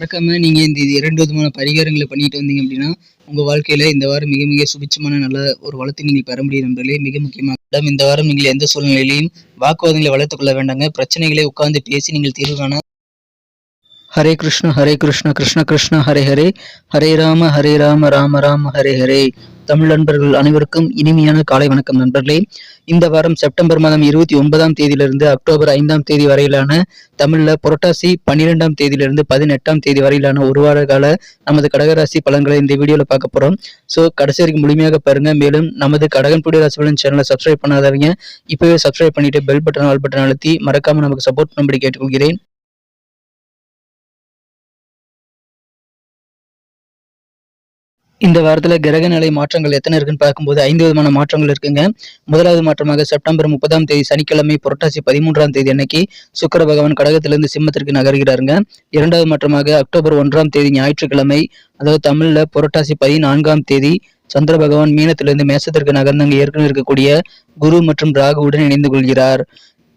மறக்காமல் நீங்கள் இந்த இது இரண்டு விதமான பரிகாரங்களை பண்ணிட்டு வந்தீங்க அப்படின்னா உங்கள் வாழ்க்கையில் இந்த வாரம் மிக மிக சுபிச்சமான நல்ல ஒரு வளத்தை நீங்கள் பெற முடியும் நண்பர்களே. மிக முக்கியமாக இந்த வாரம் நீங்கள் எந்த சூழ்நிலையிலையும் வாக்குவாதங்களை வளர்த்துக் கொள்ள வேண்டாங்க. பிரச்சனைகளை உட்கார்ந்து பேசி நீங்கள் தீர்வு காண. ஹரே கிருஷ்ண ஹரே கிருஷ்ண கிருஷ்ண கிருஷ்ண ஹரே ஹரே. ஹரே ராம ஹரே ராம ராம ராம ஹரே ஹரே. தமிழ் நண்பர்கள் அனைவருக்கும் இனிமையான காலை வணக்கம் நண்பர்களே. இந்த வாரம் செப்டம்பர் மாதம் இருபத்தி ஒன்பதாம் தேதியிலிருந்து அக்டோபர் ஐந்தாம் தேதி வரையிலான தமிழ்ல புரட்டாசி பன்னிரெண்டாம் தேதியிலிருந்து பதினெட்டாம் தேதி வரையிலான ஒரு வார கால நமது கடகராசி பலன்களை இந்த வீடியோல பார்க்க போறோம். ஸோ கடைசி வரைக்கும் முழுமையாக பாருங்க. மேலும் நமது கடகன்புடி ராசி பலன் சேனலை சப்ஸ்கிரைப் பண்ணாதவங்க இப்பவே சப்ஸ்கிரைப் பண்ணிட்டு பெல் பட்டன் ஆல் பட்டன் அழுத்தி மறக்காம நமக்கு சப்போர்ட் பண்ணும்படி கேட்டுக்கொள்கிறேன். இந்த வாரத்துல கிரக நிலை மாற்றங்கள் எத்தனை இருக்குன்னு பார்க்கும்போது ஐந்து விதமான மாற்றங்கள் இருக்குங்க. முதலாவது மாற்றமாக செப்டம்பர் முப்பதாம் தேதி சனிக்கிழமை புரட்டாசி பதிமூன்றாம் தேதி அன்னைக்கு சுக்கர பகவான் கடகத்திலிருந்து சிம்மத்திற்கு நகர்கிறாருங்க. இரண்டாவது மாற்றமாக அக்டோபர் ஒன்றாம் தேதி ஞாயிற்றுக்கிழமை அதாவது தமிழ்ல புரட்டாசி பதினான்காம் தேதி சந்திர பகவான் மீனத்திலிருந்து மேசத்திற்கு நகர்ந்து ஏற்கனவே இருக்கக்கூடிய குரு மற்றும் ராகுவுடன் இணைந்து கொள்கிறார்.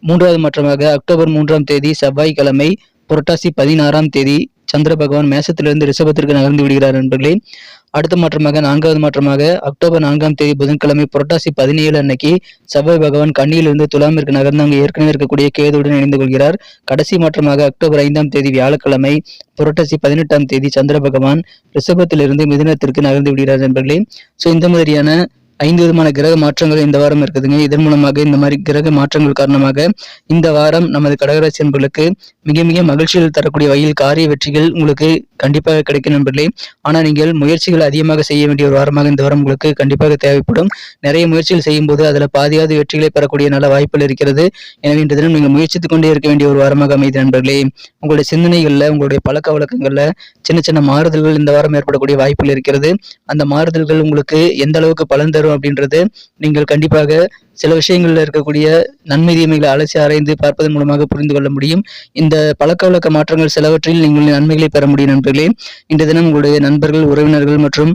மூன்றாவது மாற்றமாக அக்டோபர் மூன்றாம் தேதி செவ்வாய்க்கிழமை புரட்டாசி பதினாறாம் தேதி சந்திர பகவான் மேசத்திலிருந்து ரிஷபத்திற்கு நகர்ந்து விடுகிறார் நண்பர்களே. அடுத்த மாற்றமாக நான்காவது மாற்றமாக அக்டோபர் நான்காம் தேதி புதன்கிழமை புரட்டாசி பதினேழு அன்னைக்கு செவ்வாய் பகவான் கண்ணியிலிருந்து துலாமிற்கு நகர்ந்து அங்கு ஏற்கனவே இருக்கக்கூடிய கேதுடன் இணைந்து கொள்கிறார். கடைசி மாற்றமாக அக்டோபர் ஐந்தாம் தேதி வியாழக்கிழமை புரட்டாசி பதினெட்டாம் தேதி சந்திர பகவான் ரிஷபத்திலிருந்து மிதுனத்திற்கு நகர்ந்து விடுகிறார் நண்பர்களே. ஸோ இந்த மாதிரியான ஐந்து விதமான கிரக மாற்றங்கள் இந்த வாரம் இருக்குதுங்க. இதன் மூலமாக இந்த மாதிரி கிரக மாற்றங்கள் காரணமாக இந்த வாரம் நமது கடகராசி நண்பர்களுக்கு மிக மிக மகிழ்ச்சிகள் தரக்கூடிய வகையில் காரிய வெற்றிகள் உங்களுக்கு கண்டிப்பாக கிடைக்கும் நண்பர்களே. ஆனால் நீங்கள் முயற்சிகள் அதிகமாக செய்ய வேண்டிய ஒரு வாரமாக இந்த வாரம் உங்களுக்கு கண்டிப்பாக தேவைப்படும். நிறைய முயற்சிகள் செய்யும் போது அதில் பாதியாவது வெற்றிகளை பெறக்கூடிய நல்ல வாய்ப்புகள் இருக்கிறது. எனவே இன்று தினம் நீங்கள் முயற்சித்துக் கொண்டே இருக்க வேண்டிய ஒரு வாரமாக அமைதி நண்பர்களே. உங்களுடைய சிந்தனைகளில் உங்களுடைய பழக்க வழக்கங்களில் சின்ன சின்ன மாறுதல்கள் இந்த வாரம் ஏற்படக்கூடிய வாய்ப்புகள் இருக்கிறது. அந்த மாறுதல்கள் உங்களுக்கு எந்த அளவுக்கு பலன் தரும் அப்படின்றது நீங்கள் கண்டிப்பாக சில விஷயங்கள்ல இருக்கக்கூடிய நன்மை தீமைகளை அலசி ஆராய்ந்து பார்ப்பதன் மூலமாக புரிந்து கொள்ள முடியும். இந்த பழக்க வழக்க மாற்றங்கள் சிலவற்றில் நீங்கள் நன்மைகளை பெற முடியும் நண்பர்களே. இன்றைய தினம் உங்களுடைய நண்பர்கள் உறவினர்கள் மற்றும்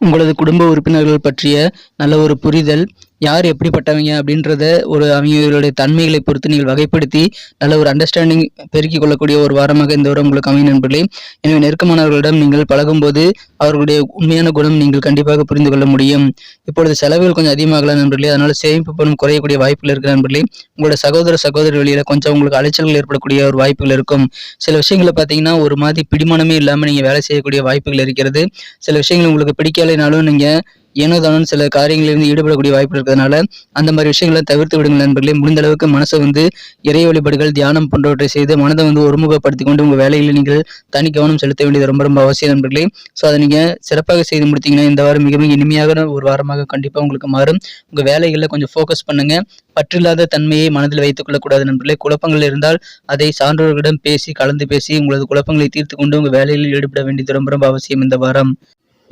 உங்களது குடும்ப உறுப்பினர்கள் பற்றிய நல்ல ஒரு புரிதல் யார் எப்படிப்பட்டவங்க அப்படின்றத ஒரு அவங்களுடைய தன்மைகளை பொறுத்து நீங்கள் வகைப்படுத்தி நல்ல ஒரு அண்டர்ஸ்டாண்டிங் பெருக்கிக் கொள்ளக்கூடிய ஒரு வாரமாக இந்த வாரம் உங்களுக்கு அமையும் நண்பர்களே. எனவே நெருக்கமானவர்களிடம் நீங்கள் பழகும்போது அவர்களுடைய உண்மையான குணம் நீங்கள் கண்டிப்பாக புரிந்து கொள்ள முடியும். இப்பொழுது செலவுகள் கொஞ்சம் அதிகமாகலாம் நண்பர்களே. அதனால சேமிப்பு பணம் குறையக்கூடிய வாய்ப்புகள் இருக்கு நண்பர்களே. உங்களோட சகோதர சகோதரி வழியில கொஞ்சம் உங்களுக்கு அலைச்சல்கள் ஏற்படக்கூடிய ஒரு வாய்ப்புகள் இருக்கும். சில விஷயங்களை பார்த்தீங்கன்னா ஒரு மாதிரி பிடிமானமே இல்லாமல் நீங்கள் வேலை செய்யக்கூடிய வாய்ப்புகள் இருக்கிறது. சில விஷயங்கள் உங்களுக்கு பிடிக்கலைனாலும் நீங்கள் ஏனோ சில காரியங்களிலிருந்து ஈடுபடக்கூடிய வாய்ப்பு இருக்கிறதுனால அந்த மாதிரி விஷயங்களை தவிர்த்து விடுங்கள் நண்பர்களே. முடிந்த அளவுக்கு மனசை வந்து இறை வழிபாடுகள் தியானம் போன்றவற்றை செய்து மனதை வந்து ஒருமுகப்படுத்தி கொண்டு உங்கள் வேலையில் நீங்கள் தனி கவனம் செலுத்த வேண்டியது ரொம்ப ரொம்ப அவசியம் நண்பர்களே. ஸோ அதை நீங்கள் சிறப்பாக செய்து முடித்தீங்கன்னா இந்த வாரம் மிக மிக இனிமையாக ஒரு வாரமாக கண்டிப்பாக உங்களுக்கு மாறும். உங்கள் வேலைகளில் கொஞ்சம் ஃபோக்கஸ் பண்ணுங்க. பற்றில்லாத தன்மையை மனதில் வைத்துக் கொள்ளக்கூடாது நண்பர்களே. குழப்பங்கள் இருந்தால் அதை சான்றோர்களிடம் பேசி கலந்து பேசி உங்களது குழப்பங்களை தீர்த்து கொண்டு உங்கள் வேலையில் ஈடுபட வேண்டியது ரொம்ப ரொம்ப அவசியம் இந்த வாரம்.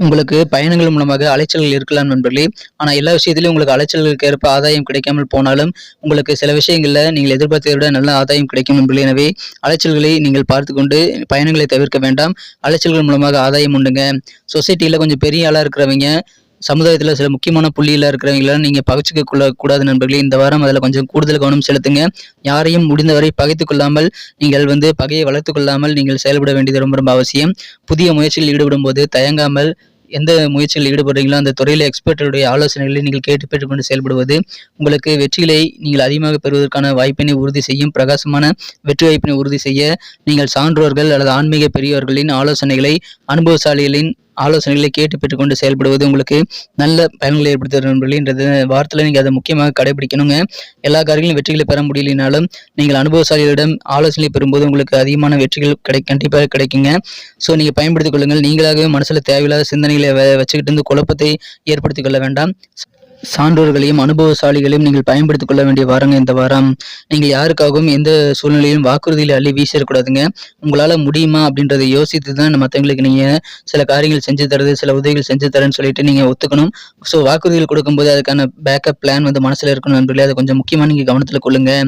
உங்களுக்கு பயணங்கள் மூலமாக அலைச்சல்கள் இருக்கலாம் நண்பர்களே. ஆனால் எல்லா விஷயத்திலையும் உங்களுக்கு அலைச்சல்களுக்கு ஏற்ப ஆதாயம் கிடைக்காமல் போனாலும் உங்களுக்கு சில விஷயங்களில் நீங்கள் எதிர்பார்த்ததை விட நல்ல ஆதாயம் கிடைக்கும் நண்பர்களே. எனவே அலைச்சல்களை நீங்கள் பார்த்து கொண்டு பயணங்களை தவிர்க்க வேண்டாம். அலைச்சல்கள் மூலமாக ஆதாயம் உண்டுங்க. சொசைட்டியில் கொஞ்சம் பெரிய ஆளாக இருக்கிறவங்க சமுதாயத்தில் சில முக்கியமான புள்ளியில் இருக்கிறவங்களாம் நீங்கள் பகைச்சிக்க கொள்ள கூடாது நண்பர்களே. இந்த வாரம் அதில் கொஞ்சம் கூடுதல் கவனம் செலுத்துங்க. யாரையும் முடிந்தவரை பகைத்து கொள்ளாமல் நீங்கள் வந்து பகையை வளர்த்து கொள்ளாமல் நீங்கள் செயல்பட வேண்டியது ரொம்ப ரொம்ப அவசியம். புதிய முயற்சியில் ஈடுபடும் போது தயங்காமல் எந்த முயற்சியில் ஈடுபடுறீங்களோ அந்த துறையில் எக்ஸ்பர்ட்டுடைய ஆலோசனைகளை நீங்கள் கேட்டு பெற்றுக்கொண்டு செயல்படுவது உங்களுக்கு வெற்றிகளை நீங்கள் அதிகமாக பெறுவதற்கான வாய்ப்பினை உறுதி செய்யும் பிரகாசமான வெற்றி வாய்ப்பினை உறுதி செய்ய நீங்கள் சான்றோர்கள் அல்லது ஆன்மீக பெரியவர்களின் ஆலோசனைகளை அனுபவசாலிகளின் ஆலோசனைகளை கேட்டு பெற்றுக்கொண்டு செயல்படுவது உங்களுக்கு நல்ல பயன்களை ஏற்படுத்துகிற நண்பர்கள்ன்றது வாரத்தில் நீங்கள் அதை முக்கியமாக கடைபிடிக்கணுங்க. எல்லா காரியங்களும் வெற்றிகளை பெற முடியலனாலும் நீங்கள் அனுபவசாலிகளிடம் ஆலோசனை பெறும்போது உங்களுக்கு அதிகமான வெற்றிகள் கிடை கண்டிப்பாக கிடைக்குங்க. ஸோ நீங்கள் பயன்படுத்திக் கொள்ளுங்கள். நீங்களாகவே மனசில் தேவையில்லாத சிந்தனைகளை வச்சுக்கிட்டு இருந்து குழப்பத்தை ஏற்படுத்திக் கொள்ள வேண்டாம். சான்றோர்களையும் அனுபவசாலிகளையும் நீங்கள் பயன்படுத்திக் கொள்ள வேண்டிய வாரங்க இந்த வாரம். நீங்கள் யாருக்காகவும் எந்த சூழ்நிலையிலும் வாக்குறுதியில் அள்ளி வீசிடக்கூடாதுங்க. உங்களால் முடியுமா அப்படின்றத யோசித்து தான் மற்றவங்களுக்கு நீங்கள் சில காரியங்கள் செஞ்சு தரது சில உதவிகள் செஞ்சு தரேன்னு சொல்லிட்டு நீங்கள் ஒத்துக்கணும். ஸோ வாக்குறுதிகள் கொடுக்கும்போது அதுக்கான பேக்கப் பிளான் வந்து மனசில் இருக்கணும் நண்பர்களே. அதை கொஞ்சம் முக்கியமாக நீங்கள் கவனத்தில் கொள்ளுங்க.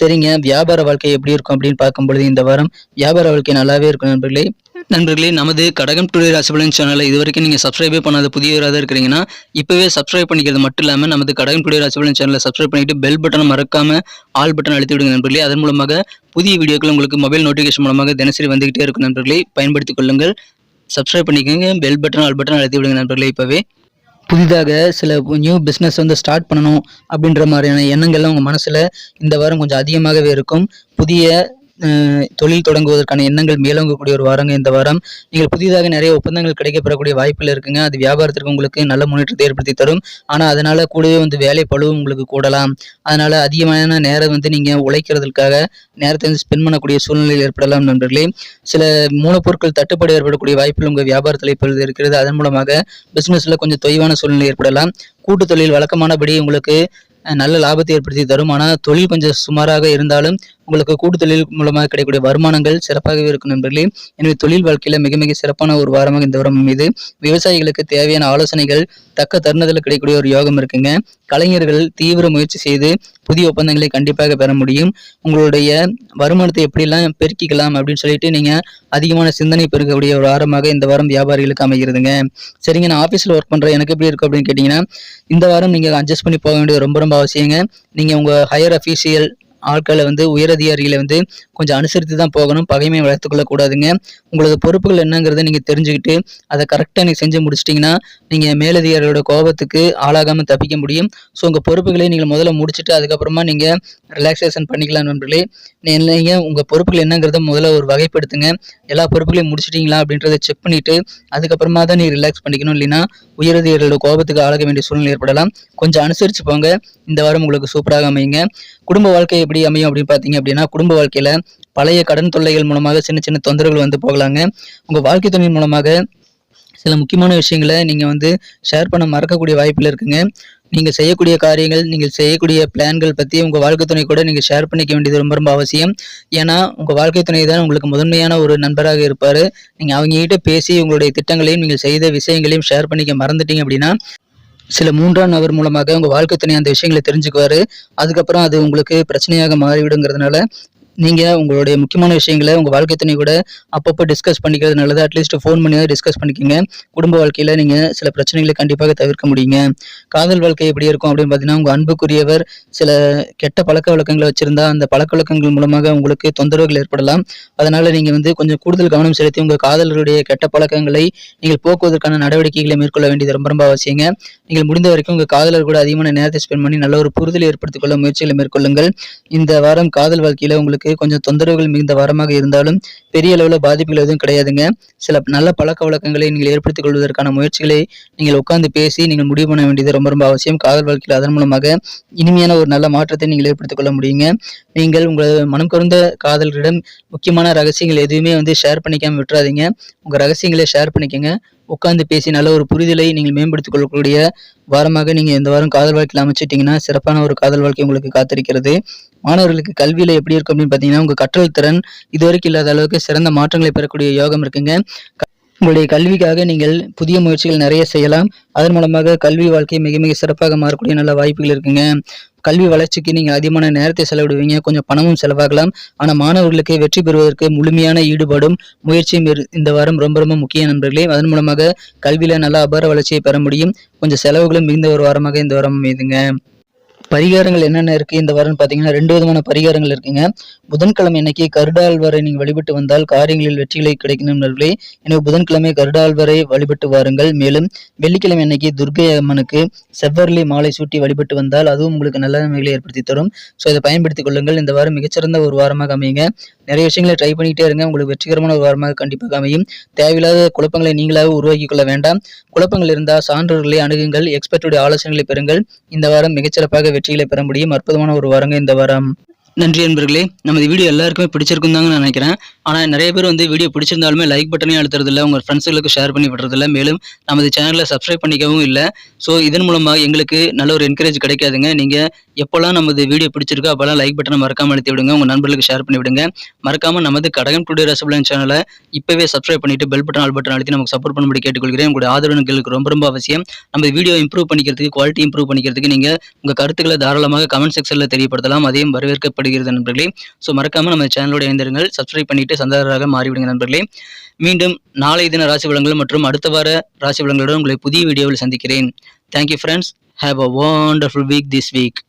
சரிங்க வியாபார வாழ்க்கை எப்படி இருக்கும் அப்படின்னு பார்க்கும்பொழுது இந்த வாரம் வியாபார வாழ்க்கை நல்லாவே இருக்கும் நண்பர்களே. நண்பர்களே நமது கடகம் டுடே ராசிபலன் சேனலை இது வரைக்கும் நீங்கள் சப்ஸ்கிரைபே பண்ணாத புதியவராக இருக்கிறீங்கன்னா இப்போவே சப்ஸ்கிரைப் பண்ணிக்கிறது மட்டும் இல்லாமல் நமது கடகம் டுடே ராசிபலன் சேனலை சப்ஸ்கிரைப் பண்ணிட்டு பெல் பட்டனை மறக்காமல் ஆல் பட்டன் அழுத்தி விடுங்க நண்பர்களே. அதன் மூலமாக புதிய வீடியோக்கள் உங்களுக்கு மொபைல் நோட்டிஃபிகேஷன் மூலமாக தினசரி வந்துகிட்டே இருக்கும் நண்பர்களை. பயன்படுத்திக் கொள்ளுங்கள். சப்ஸ்கிரைப் பண்ணிக்கோங்க பெல் பட்டன் ஆல் பட்டன் அழுத்தி விடுங்க நண்பர்களே இப்போவே. புதிதாக சில நியூ பிஸ்னஸ் வந்து ஸ்டார்ட் பண்ணணும் அப்படின்ற மாதிரியான எண்ணங்கள்லாம் உங்கள் மனசில் இந்த வாரம் கொஞ்சம் அதிகமாகவே இருக்கும். புதிய தொழில் தொடங்குவதற்கான எண்ணங்கள் மேலோங்கக்கூடிய ஒரு வாரங்க இந்த வாரம். நீங்கள் புதிதாக நிறைய ஒப்பந்தங்கள் கிடைக்கப்பெறக்கூடிய வாய்ப்பில் இருக்குங்க. அது வியாபாரத்திற்கு உங்களுக்கு நல்ல முன்னேற்றத்தை ஏற்படுத்தி தரும். ஆனால் அதனால கூடவே வந்து வேலை பழுவும் உங்களுக்கு கூடலாம். அதனால அதிகமான நேரம் வந்து நீங்கள் உழைக்கிறதுக்காக நேரத்தை வந்து ஸ்பெண்ட் பண்ணக்கூடிய சூழ்நிலையில் ஏற்படலாம் நண்பர்களே. சில மூலப்பொருட்கள் தட்டுப்பாடு ஏற்படக்கூடிய வாய்ப்பில் உங்கள் வியாபாரத்தில் இப்பொழுது இருக்கிறது. அதன் மூலமாக பிஸ்னஸில் கொஞ்சம் தொய்வான சூழ்நிலை ஏற்படலாம். கூட்டு தொழில் வழக்கமானபடி உங்களுக்கு நல்ல லாபத்தை ஏற்படுத்தி தரும். ஆனால் தொழில் கொஞ்சம் சுமாராக இருந்தாலும் உங்களுக்கு கூட்டு தொழில் மூலமாக கிடைக்கக்கூடிய வருமானங்கள் சிறப்பாகவே இருக்கும் நண்பர்களே. எனவே தொழில் வாழ்க்கையில் மிக மிக சிறப்பான ஒரு வாரமாக இந்த வாரம் மீது விவசாயிகளுக்கு தேவையான ஆலோசனைகள் தக்க தருணத்தில் கிடைக்கக்கூடிய ஒரு யோகம் இருக்குங்க. கலைஞர்கள் தீவிர முயற்சி செய்து புதிய ஒப்பந்தங்களை கண்டிப்பாக பெற முடியும். உங்களுடைய வருமானத்தை எப்படிலாம் பெருக்கிக்கலாம் அப்படின்னு சொல்லிட்டு நீங்க அதிகமான சிந்தனை பெருக்கக்கூடிய ஒரு வாரமாக இந்த வாரம் வியாபாரிகளுக்கு அமைகிறதுங்க. சரிங்க நான் ஆஃபீஸில் ஒர்க் பண்றேன். எனக்கு எப்படி இருக்கும் அப்படின்னு கேட்டிங்கன்னா இந்த வாரம் நீங்கள் அட்ஜஸ்ட் பண்ணி போக வேண்டியது ரொம்ப ரொம்ப அவசியங்க. நீங்கள் உங்கள் ஹையர் அஃபீஷியல் ஆட்களை வந்து உயரதிகாரிகளை வந்து கொஞ்சம் அனுசரித்து தான் போகணும். பகைமையை வளர்த்துக்கொள்ள கூடாதுங்க உங்களது பொறுப்புகள் என்னங்கிறத நீங்கள் தெரிஞ்சுக்கிட்டு அதை கரெக்டாக நீங்கள் செஞ்சு முடிச்சிட்டிங்கன்னா நீங்கள் மேலதிகாரிகளோட கோபத்துக்கு ஆளாகாமல் தப்பிக்க முடியும். ஸோ உங்கள் பொறுப்புகளை நீங்கள் முதல்ல முடிச்சுட்டு அதுக்கப்புறமா நீங்கள் ரிலாக்ஸேஷன் பண்ணிக்கலாம் நண்பர்களே. நீங்கள் உங்கள் பொறுப்புகள் என்னங்கிறத முதல்ல ஒரு வகைப்படுத்துங்க. எல்லா பொறுப்புகளையும் முடிச்சிட்டிங்களா அப்படின்றத செக் பண்ணிவிட்டு அதுக்கப்புறமா தான் நீங்கள் ரிலாக்ஸ் பண்ணிக்கணும். இல்லைன்னா உயரதிகாரியோட கோபத்துக்கு ஆளாக வேண்டிய சூழ்நிலை ஏற்படலாம். கொஞ்சம் அனுசரித்து போங்க. இந்த வாரம் உங்களுக்கு சூப்பராக அமையுங்க. குடும்ப வாழ்க்கை எப்படி அமையும் அப்படின்னு பார்த்தீங்க அப்படின்னா குடும்ப வாழ்க்கையில் பழைய கடன் தொல்லைகள் மூலமாக சின்ன சின்ன தொந்தரவுகள் வந்து போகலாங்க. உங்கள் வாழ்க்கை துணை மூலமாக சில முக்கியமான விஷயங்களை நீங்கள் வந்து ஷேர் பண்ண மறக்கக்கூடிய வாய்ப்பில் இருக்குங்க. நீங்கள் செய்யக்கூடிய காரியங்கள் நீங்கள் செய்யக்கூடிய பிளான்கள் பற்றி உங்கள் வாழ்க்கை துணை கூட நீங்கள் ஷேர் பண்ணிக்க வேண்டியது ரொம்ப ரொம்ப அவசியம். ஏன்னா உங்கள் வாழ்க்கை துணை தான் உங்களுக்கு முதன்மையான ஒரு நண்பராக இருப்பார். நீங்கள் அவங்ககிட்ட பேசி உங்களுடைய திட்டங்களையும் நீங்கள் செய்த விஷயங்களையும் ஷேர் பண்ணிக்க மறந்துட்டீங்க அப்படின்னா சில மூன்றாம் நபர் மூலமாக உங்கள் வாழ்க்கை துணை அந்த விஷயங்களை தெரிஞ்சுக்குவாரு. அதுக்கப்புறம் அது உங்களுக்கு பிரச்சனையாக மாறிவிடுங்கிறதுனால நீங்கள் உங்களுடைய முக்கியமான விஷயங்களை உங்கள் வாழ்க்கை துணை கூட அப்பப்போ டிஸ்கஸ் பண்ணிக்கிறது நல்லது. அட்லீஸ்ட் ஃபோன் பண்ணி டிஸ்கஸ் பண்ணிக்கோங்க. குடும்ப வாழ்க்கையில் நீங்கள் சில பிரச்சனைகளை கண்டிப்பாக தவிர்க்க முடியுங்க. காதல் வாழ்க்கை எப்படி இருக்கும் அப்படின்னு பார்த்தீங்கன்னா உங்கள் அன்புக்குரியவர் சில கெட்ட பழக்க வழக்கங்களை வச்சுருந்தா அந்த பழக்க வழக்கங்கள் மூலமாக உங்களுக்கு தொந்தரவுகள் ஏற்படலாம். அதனால் நீங்கள் வந்து கொஞ்சம் கூடுதல் கவனம் செலுத்தி உங்கள் காதலருடைய கெட்ட பழக்கங்களை நீங்கள் போக்குவதற்கான நடவடிக்கைகளை மேற்கொள்ள வேண்டியது ரொம்ப ரொம்ப அவசியங்க. நீங்கள் முடிந்த வரைக்கும் உங்கள் காதலர் கூட அதிகமான நேரத்தை ஸ்பெண்ட் பண்ணி நல்ல ஒரு புரிதல் ஏற்படுத்திக் கொள்ள முயற்சிகளை மேற்கொள்ளுங்கள். இந்த வாரம் காதல் வாழ்க்கையில் உங்களுக்கு கொஞ்சம் தொந்தரவுகள் மிகுந்த வாரமாக இருந்தாலும் பெரிய அளவில் பாதிப்புகள் எதுவும் கிடையாதுங்க. சில நல்ல பழக்க வழக்கங்களை நீங்கள் ஏற்படுத்திக் கொள்வதற்கான முயற்சிகளை நீங்கள் உட்கார்ந்து பேசி நீங்கள் முடிவு பண்ண வேண்டியது ரொம்ப ரொம்ப அவசியம். காதல் வாழ்க்கையில் அதன் மூலமாக இனிமையான ஒரு நல்ல மாற்றத்தை நீங்கள் ஏற்படுத்திக் கொள்ள முடியுங்க. நீங்கள் உங்கள் மனம் குறைந்த காதலரிடம் முக்கியமான ரகசியங்கள் எதுவுமே வந்து ஷேர் பண்ணிக்காமல் விட்டுறாதீங்க. உங்கள் ரகசியங்களை ஷேர் பண்ணிக்கங்க. உட்கார்ந்து பேசி நல்ல ஒரு புரிதலை நீங்கள் மேம்படுத்திக் கொள்ளக்கூடிய வாரமாக நீங்கள் இந்த வாரம் காதல் வாழ்க்கையில் அமைச்சிட்டிங்கன்னா சிறப்பான ஒரு காதல் வாழ்க்கை உங்களுக்கு காத்திருக்கிறது. மாணவர்களுக்கு கல்வியில் எப்படி இருக்கும் அப்படின்னு பார்த்தீங்கன்னா உங்கள் கற்றல் திறன் இதுவரைக்கும் இல்லாத அளவுக்கு சிறந்த மாற்றங்களை பெறக்கூடிய யோகம் இருக்குங்க. உங்களுடைய கல்விக்காக நீங்கள் புதிய முயற்சிகள் நிறைய செய்யலாம். அதன் மூலமாக கல்வி வாழ்க்கை மிக மிக சிறப்பாக மாறக்கூடிய நல்ல வாய்ப்புகள் இருக்குங்க. கல்வி வளர்ச்சிக்கு நீங்கள் அதிகமான நேரத்தை செலவிடுவீங்க. கொஞ்சம் பணமும் செலவாகலாம். ஆனால் மாணவர்களுக்கு வெற்றி பெறுவதற்கு முழுமையான ஈடுபாடும் முயற்சியும் இந்த வாரம் ரொம்ப ரொம்ப முக்கிய நண்பர்களே. அதன் மூலமாக கல்வியில் நல்ல அபார வளர்ச்சியை பெற முடியும். கொஞ்சம் செலவுகளும் மிகுந்த ஒரு வாரமாக இந்த வாரம் அமையுதுங்க. பரிகாரங்கள் என்னென்ன இருக்கு? இந்த வாரம் பார்த்தீங்கன்னா ரெண்டு விதமான பரிகாரங்கள் இருக்குங்க. புதன்கிழமை அன்னைக்கு கருடாழ்வாரை நீங்கள் வழிபட்டு வந்தால் காரியங்களில் வெற்றிகளை கிடைக்கணும் நண்பர்களே. எனவே புதன்கிழமை கருடாழ்வாரை வழிபட்டு வாருங்கள். மேலும் வெள்ளிக்கிழமை அன்னைக்கு துர்க்கை அம்மனுக்கு செவ்வரளி மாலை சூட்டி வழிபட்டு வந்தால் அதுவும் உங்களுக்கு நல்ல நன்மைகளை ஏற்படுத்தி தரும். ஸோ இதை பயன்படுத்திக் கொள்ளுங்கள். இந்த வாரம் மிகச்சிறந்த ஒரு வாரமாக அமையுங்க. நிறைய விஷயங்களை ட்ரை பண்ணிட்டே இருங்க. உங்களுக்கு வெற்றிகரமான ஒரு வாரமாக கண்டிப்பாக அமையும். தேவையில்லாத குழப்பங்களை நீங்களாக உருவாக்கி கொள்ள வேண்டாம். குழப்பங்கள் இருந்தால் சான்றோர்களை அணுகுங்கள். எக்ஸ்பர்ட்டுடைய ஆலோசனைகளை பெறுங்கள். இந்த வாரம் மிகச்சிறப்பாக வெற்றிகளை பெற முடியும். அற்புதமான ஒரு வாரங்க இந்த வாரம். நன்றி நண்பர்களே. நமது வீடியோ எல்லாருக்குமே பிடிச்சிருக்கும் தாங்க நான் நினைக்கிறேன். ஆனால் நிறைய பேர் வந்து வீடியோ பிடிச்சிருந்தாலுமே லைக் பட்டனையும் அழுத்துறதில்ல. உங்கள் ஃப்ரெண்ட்ஸுகளுக்கு ஷேர் பண்ணி விடுறதில்ல. மேலும் நமது சேனலை சப்ஸ்கிரைப் பண்ணிக்கவும் இல்லை. ஸோ இதன் மூலமாக எங்களுக்கு நல்ல ஒரு என்கரேஜ் கிடைக்காதுங்க. நீங்கள் எப்போல்லாம் நமது வீடியோ பிடிச்சிருக்கோ அப்போல்லாம் லைக் பட்டனை மறக்காமல் அழுத்தி விடுங்க. உங்கள் நண்பர்களுக்கு ஷேர் பண்ணி விடுங்க. மறக்காமல் நமது கடகம் டுடே ரசபலன் சேனலை இப்போவே சப்ஸ்கிரைப் பண்ணிட்டு பெல் பட்டன் ஆல் பட்டன் அழுத்தி நமக்கு சப்போர்ட் பண்ணும்படி கேட்டுக்கொள்கிறேன். உங்களுடைய ஆதரவுகளுக்கு ரொம்ப ரொம்ப அவசியம். நமது வீடியோ இம்ப்ரூவ் பண்ணிக்கிறதுக்கு குவாலிட்டி இம்ப்ரூவ் பண்ணிக்கிறதுக்கு நீங்கள் உங்கள் கருத்துக்களை தாராளமாக கமெண்ட் செக்ஷனில் தெரியப்படுத்தலாம். அதையும் வரவேற்கப்படி காணப்படுகிறது நண்பர்களே. ஸோ மறக்காம நம்ம சேனலோட இணைந்திருங்கள். சப்ஸ்கிரைப் பண்ணிட்டு சந்தாரராக மாறிவிடுங்க நண்பர்களே. மீண்டும் நாளை தின ராசி வளங்கள் மற்றும் அடுத்த வார ராசி வளங்களுடன் உங்களை புதிய வீடியோவில் சந்திக்கிறேன். Thank you friends have a wonderful week this week